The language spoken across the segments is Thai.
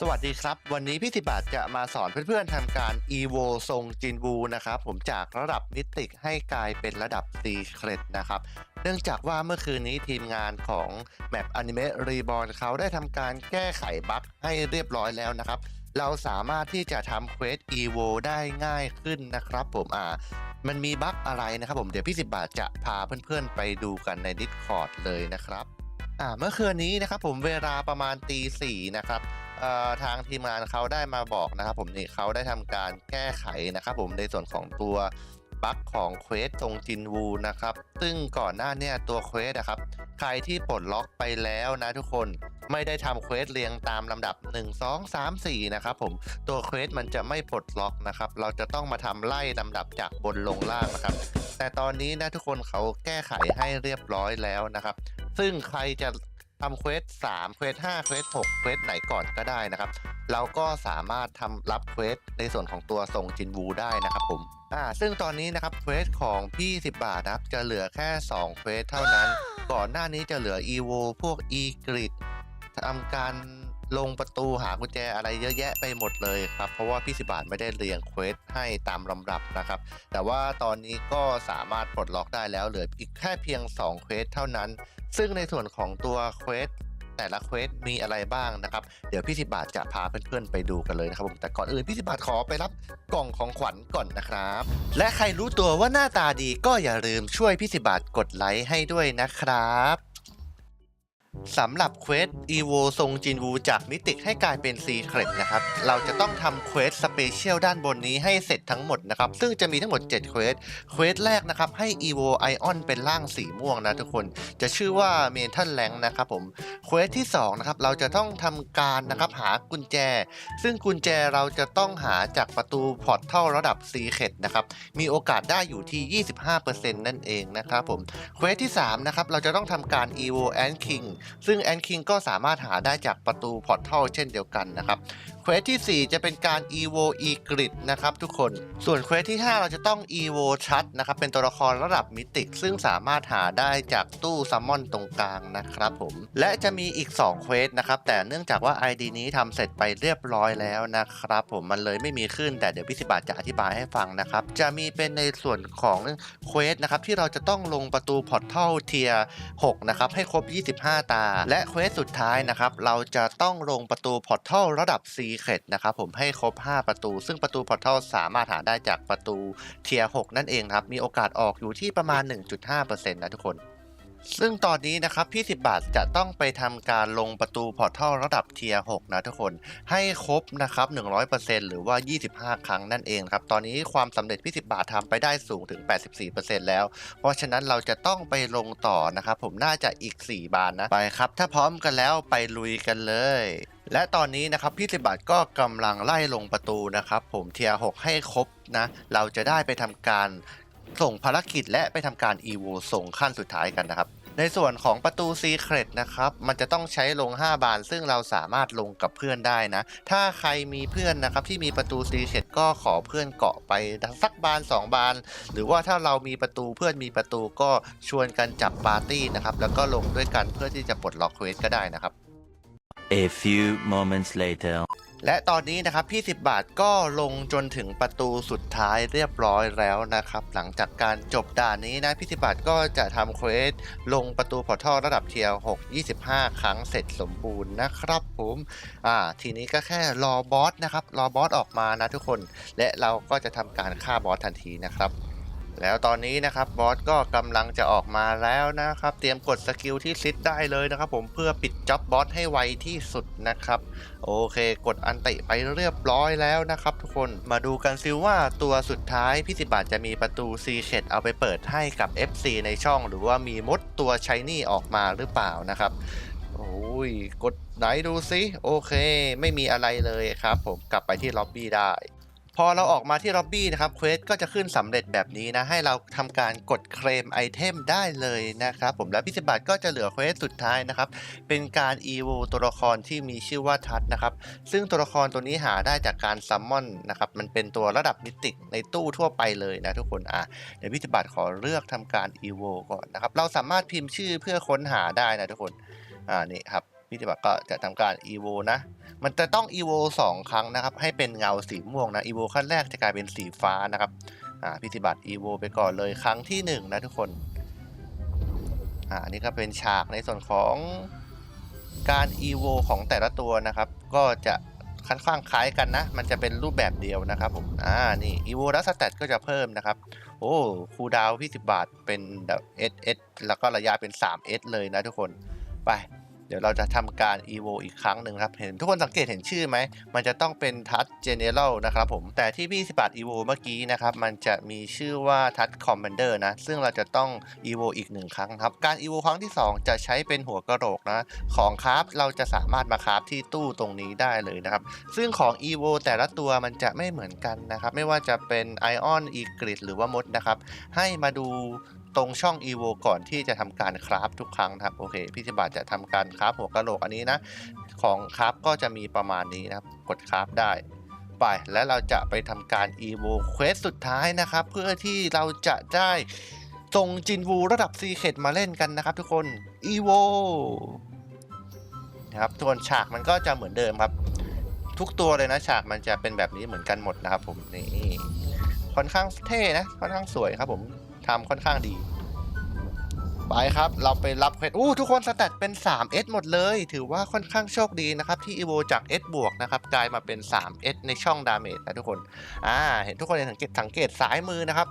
สวัสดีครับ วันนี้พี่สิบาทจะมาสอนเพื่อนๆทำการ evo ทรงจินบูนะครับ ผมจากระดับมิติให้กลายเป็นระดับ secret นะครับ เนื่องจากว่าเมื่อคืนนี้ทีมงานของ Map Anime Reborn เขาได้ทำการแก้ไขบั๊กให้เรียบร้อยแล้วนะครับ เราสามารถที่จะทำเควส evo ได้ง่ายขึ้นนะครับ ผมอ่ามันมีบั๊กอะไรนะครับ ผมเดี๋ยวพี่สิบาทจะพาเพื่อนๆไปดูกันใน Discord เลยนะครับอ่าเมื่อคืนนี้นะครับผมเวลาประมาณตีสี่นะครับ อ่อทางทีมงานเขาได้มาบอกนะครับผมนี่เขาได้ทำการแก้ไขนะครับผมในส่วนของตัวบั๊กของเควสตรงจินวูนะครับ ซึ่งก่อนหน้าเนี่ยตัวเควสนะครับ ใครที่ปลดล็อกไปแล้วนะทุกคนไม่ได้ทำเควสเรียงตามลำดับ 1 2 3 4 นะครับผมตัวเควสมันจะไม่ปลดล็อกนะครับ เราจะต้องมาทำไล่ลำดับจากบนลงล่างนะครับ แต่ตอนนี้นะทุกคนเขาแก้ไขให้เรียบร้อยแล้วนะครับ ซึ่งใครจะ ทำเควส3เควส5เควส6เควสไหนก่อนก็ได้นะครับ เราก็สามารถทำรับเควสในส่วนของตัวทรงจินวูได้นะครับผมอ่าซึ่งตอนนี้นะครับเควสของพี่ 10 บาทนะครับ จะเหลือแค่2เควสเท่านั้น ก่อนหน้านี้จะเหลือ EVO พวก e g r i d ทำการ ลงประตูหากุญแจอะไรเยอะแยะไปหมดเลยครับ เพราะว่าพี่สิบาทไม่ได้เรียงเควสให้ตามลำดับนะครับ แต่ว่าตอนนี้ก็สามารถปลดล็อกได้แล้วเหลืออีกแค่เพียง2เควสเท่านั้น ซึ่งในส่วนของตัวเควสแต่ละเควสมีอะไรบ้างนะครับ เดี๋ยวพี่สิบาทจะพาเพื่อนๆไปดูกันเลยนะครับผมแต่ก่อนอื่นพี่สิบาทขอไปรับกล่องของขวัญก่อนนะครับ และใครรู้ตัวว่าหน้าตาดีก็อย่าลืมช่วยพี่สิบาทกดไลค์ให้ด้วยนะครับ สำหรับเควส EVO ทรงจินวูจากมิติให้กลายเป็นซีเครตนะครับ เราจะต้องทำเควสสเปเชียลด้านบนนี้ให้เสร็จทั้งหมดนะครับ ซึ่งจะมีทั้งหมด 7 เควส เควสแรกนะครับ ให้ EVO Ion เป็นร่างสีม่วงนะทุกคน จะชื่อว่า m e t a l Rank นะครับผม เควสที่2นะครับ เราจะต้องทำการนะครับหากุญแจ ซึ่งกุญแจเราจะต้องหาจากประตูพอร์ตเท่าระดับ Secret นะครับ มีโอกาสได้อยู่ที่ 25%นั่นเองนะครับผม เควสที่3นะครับ เราจะต้องทำการ EVO Ant King ซึ่ง Ant King ก็สามารถหาได้จากประตูพอร์ท่าเช่นเดียวกันนะครับเควสที่ 4 จะเป็นการ EVO e g r i d นะครับทุกคน ส่วนเควสที่ 5 เราจะต้อง EVO ชัดนะครับเป็นตัวละครระดับมิติ ซึ่งสามารถหาได้จากตู้ซัมมอนตรงกลางนะครับผม และจะมีอีก2เควสนะครับ แต่เนื่องจากว่า ID นี้ทำเสร็จไปเรียบร้อยแล้วนะครับผมมันเลยไม่มีขึ้นแต่เดี๋ยวพี่สิบาทจะอธิบายให้ฟังนะครับ จะมีเป็นในส่วนของเควสนะครับที่เราจะต้องลงประตูพอร์ทัลเทีย6นะครับให้ครบ 25 ตาและเควสสุดท้ายนะครับ เราจะต้องลงประตูพอร์ทัลระดับซีเคดนะครับผมให้ครบ 5 ประตู ซึ่งประตูพอร์ทัลสามารถหาได้จากประตูเทีย6นั่นเองครับ มีโอกาสออกอยู่ที่ประมาณ 1.5%นะทุกคน ซึ่งตอนนี้นะครับพี่สิบบาทจะต้องไปทำการลงประตูพอร์ทัลระดับเทีย6นะทุกคนให้ครบนะครับ 100%หรือว่า 25 ครั้งนั่นเองครับ ตอนนี้ความสำเร็จพี่สิบบาททำไปได้สูงถึง 84%แล้ว เพราะฉะนั้นเราจะต้องไปลงต่อนะครับ ผมน่าจะอีก 4 บานนะ ไปครับ ถ้าพร้อมกันแล้วไปลุยกันเลยและตอนนี้นะครับพี่สิบบาทก็กำลังไล่ลงประตูนะครับ ผมเทียร์6ให้ครบนะ เราจะได้ไปทำการ ส่งภารกิจและไปทำการ EVO ส่งขั้นสุดท้ายกันนะครับ ในส่วนของประตู Secret นะครับ มันจะต้องใช้ลง 5 บาน ซึ่งเราสามารถลงกับเพื่อนได้นะ ถ้าใครมีเพื่อนนะครับที่มีประตู Secret ก็ขอเพื่อนเกาะไปสักบาน 2 บาน หรือว่าถ้าเรามีประตูเพื่อนมีประตูก็ชวนกันจับปาร์ตี้นะครับแล้วก็ลงด้วยกันเพื่อที่จะปลดล็อกเควสก็ได้นะครับ A few moments later. และตอนนี้นะครับพี่10 บาทก็ลงจนถึงประตูสุดท้ายเรียบร้อยแล้วนะครับ หลังจากการจบด่านนี้นะพี่10 บาทก็จะทำเควสลงประตูพอร์ทัลระดับเทียร์6 25 ครั้งเสร็จสมบูรณ์นะครับผมอ่าทีนี้ก็แค่รอบอสนะครับ รอบอสออกมานะทุกคน และเราก็จะทำการฆ่าบอสทันทีนะครับ แล้วตอนนี้นะครับบอสก็กำลังจะออกมาแล้วนะครับ เตรียมกดสกิลที่ซิดได้เลยนะครับ ผมเพื่อปิดจ็อบบอสให้ไวที่สุดนะครับ โอเค กดอันติไปเรียบร้อยแล้วนะครับ ทุกคนมาดูกันซิว่าตัวสุดท้ายพี่สิบาทจะมีประตูซีเ e ตเอาไปเปิดให้กับ FC ในช่อง หรือว่ามีมดตัวชายนี่ออกมาหรือเปล่านะครับโอ้ยกดไหนดูซิโอเค ไม่มีอะไรเลยครับ ผมกลับไปที่ล็อบบี้ได้ พอเราออกมาที่ล็อบบี้นะครับเควสก็จะขึ้นสำเร็จแบบนี้นะ ให้เราทำการกดเคลมไอเทมได้เลยนะครับ ผมและพิสิบาทก็จะเหลือเควสสุดท้ายนะครับ เป็นการ e v o ตัวละครที่มีชื่อว่าทัศนะครับ ซึ่งตัวละครตัวนี้หาได้จากการซัมมอนนะครับ มันเป็นตัวระดับมิติในตู้ทั่วไปเลยนะทุกคนอะเดี๋ยวพิสิบาทขอเลือกทำการ e v o ก่อนนะครับ เราสามารถพิมพ์ชื่อเพื่อค้นหาได้นะทุกคนอ่านี่ครับพิสิบาทก็จะทำการ e v o นะ มันจะต้อง evo สองครั้งนะครับ ให้เป็นเงาสีม่วงนะ evo ขั้นแรกจะกลายเป็นสีฟ้านะครับอ่าพิธีบัตร evo ไปก่อนเลยครั้งที่หนึ่งนะทุกคนอ่าอันนี้ก็เป็นฉากในส่วนของการ evo ของแต่ละตัวนะครับ ก็จะค่อนข้างคล้ายกันนะ มันจะเป็นรูปแบบเดียวนะครับผม อ่า นี่ evo แล้วสเตตก็จะเพิ่มนะครับ โอ้ คูดาวพี่สิบาทเป็นแบบ ss แล้วก็ระยะเป็น 3s เลยนะทุกคน ไป เดี๋ยวเราจะทำการ evo อีกครั้งหนึ่งครับ เห็นทุกคนสังเกตเห็นชื่อไหม มันจะต้องเป็น touch general นะครับผม แต่ที่พี่สิบาท evo เมื่อกี้นะครับ มันจะมีชื่อว่า touch commander นะ ซึ่งเราจะต้อง evo อีกหนึ่งครั้งครับ การ evo ครั้งที่ 2 จะใช้เป็นหัวกระโหลกนะ ของคราฟเราจะสามารถมาคราฟที่ตู้ตรงนี้ได้เลยนะครับ ซึ่งของ evo แต่ละตัวมันจะไม่เหมือนกันนะครับ ไม่ว่าจะเป็น ion egret หรือว่ามดนะครับ ให้มาดู ตรงช่อง evo ก่อนที่จะทำการคราฟทุกครั้งครับโอเคพี่จิบาจะทำการคราฟหัวกะโหลกอันนี้นะของคราฟก็จะมีประมาณนี้นะครับกดคราฟได้ไปและเราจะไปทำการ evo quest สุดท้ายนะครับ เพื่อที่เราจะได้ส่งจินวูระดับ secret มาเล่นกันนะครับทุกคน evo นะครับส่วนฉากมันก็จะเหมือนเดิมครับ ทุกตัวเลยนะฉากมันจะเป็นแบบนี้เหมือนกันหมดนะครับผมนี่ค่อนข้างเท่นะค่อนข้างสวยครับผม ทำค่อนข้างดี ไปครับ เราไปรับเควสอู้ทุกคนสแตทเป็น 3S หมดเลย ถือว่าค่อนข้างโชคดีนะครับ ที่ EVO จาก S บวกนะครับ กลายมาเป็น 3S ในช่องดาเมจนะทุกคน อ่า เห็นทุกคนเห็นสังเกตสังเกตซ้ายมือนะครับ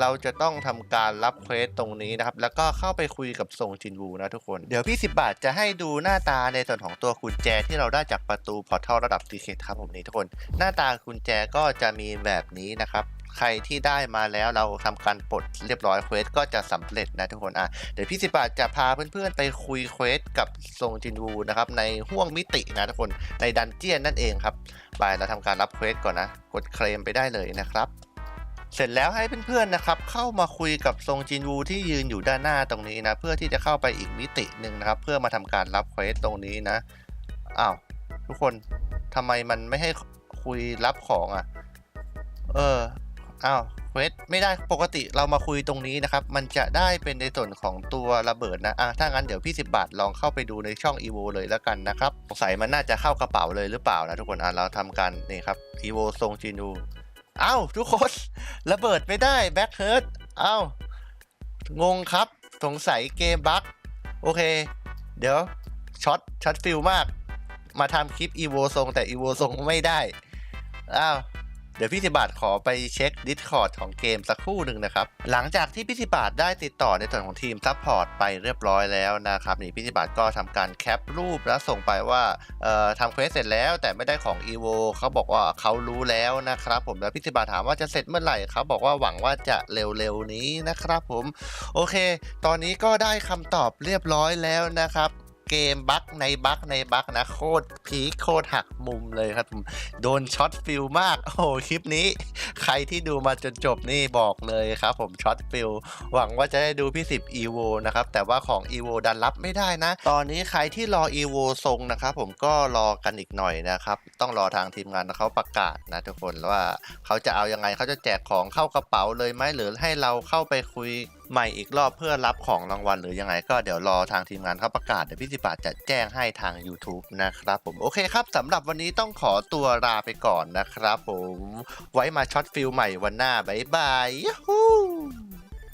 เราจะต้องทำการรับเควสตรงนี้นะครับ แล้วก็เข้าไปคุยกับทรงจินวูนะทุกคน เดี๋ยวพี่10บาทจะให้ดูหน้าตาในส่วนของตัวกุญแจที่เราได้จากประตูพอร์ทัลระดับ Secret ครับผมนี่ทุกคน หน้าตากุญแจก็จะมีแบบนี้นะครับ ใครที่ได้มาแล้วเราทำการปลดเรียบร้อยเควสก็จะสำเร็จนะทุกคนอะเดี๋ยวพี่สิบาทจะพาเพื่อนๆไปคุยเควสกับทรงจินวูนะครับในห่วงมิตินะทุกคนในดันเจียนนั่นเองครับไปเราทำการรับเควสก่อนนะ กดเคลมไปได้เลยนะครับเสร็จแล้วให้เพื่อนๆนะครับเข้ามาคุยกับทรงจินวูที่ยืนอยู่ด้านหน้าตรงนี้นะเพื่อที่จะเข้าไปอีกมิติหนึ่งนะครับ เพื่อมาทำการรับเควสตรงนี้นะอ้าวทุกคนทำไมมันไม่ให้คุยรับของอะ เออ อ้าวเควสไม่ได้ปกติเรามาคุยตรงนี้นะครับ มันจะได้เป็นในส่วนของตัวระเบิดนะอะถ้างั้นเดี๋ยวพี่สิบาทลองเข้าไปดูในช่อง evo เลยแล้วกันนะครับสงสัยมันน่าจะเข้ากระเป๋าเลยหรือเปล่านะทุกคนอะเราทำกันนี่ครับ evo ทรงจีนูอ้าวทุกคนระเบิดไม่ได้แบ็คเฮิร์ตอ้าวงงครับ สงสัยเกมบั๊กโอเค เดี๋ยวช็อตช็อตฟิลมาก มาทำคลิป evo ทรงแต่ evo ทรงไม่ได้ อ้าว ดี๋ยวพี่สิบาทขอไปเช็ค Discord ของเกมสักครู่หนึ่งนะครับ หลังจากที่พี่สิบาทได้ติดต่อในส่วนของทีมซัพพอร์ตไปเรียบร้อยแล้วนะครับนี่พี่สิบาทก็ทำการแคปรูปแล้วส่งไปว่าเอ่อทำเควสเสร็จแล้วแต่ไม่ได้ของ EVO เขาบอกว่าเขารู้แล้วนะครับผมแล้วพี่สิบาทถามว่าจะเสร็จเมื่อไหร่เขาบอกว่าหวังว่าจะเร็วๆนี้นะครับผมโอเค ตอนนี้ก็ได้คำตอบเรียบร้อยแล้วนะครับ เกมบั๊กในบั๊กในบั๊กนะโคตรพีโคตรหักมุมเลยครับผมโดนช็อตฟิลมาก โอ้โหคลิปนี้ ใครที่ดูมาจนจบนี่บอกเลยครับ ผมช็อตฟิลหวังว่าจะได้ดูพี่สิบ EVO นะครับแต่ว่าของ EVO ดันรับไม่ได้นะ ตอนนี้ใครที่รอ EVO ทรงนะครับผมก็รอกันอีกหน่อยนะครับ ต้องรอทางทีมงานเขาประกาศนะทุกคนว่าเขาจะเอายังไงเขาจะแจกของเข้ากระเป๋าเลยไหมหรือให้เราเข้าไปคุย ใหม่อีกรอบเพื่อรับของรางวัลหรือยังไง ก็เดี๋ยวรอทางทีมงานเขาประกาศเดี๋ยวพี่สิบาทจะแจ้งให้ทาง YouTube นะครับผมโอเคครับสำหรับวันนี้ต้องขอตัวลาไปก่อนนะครับผมไว้มาช็อตฟิลใหม่วันหน้าบ๊ายบายยูฮู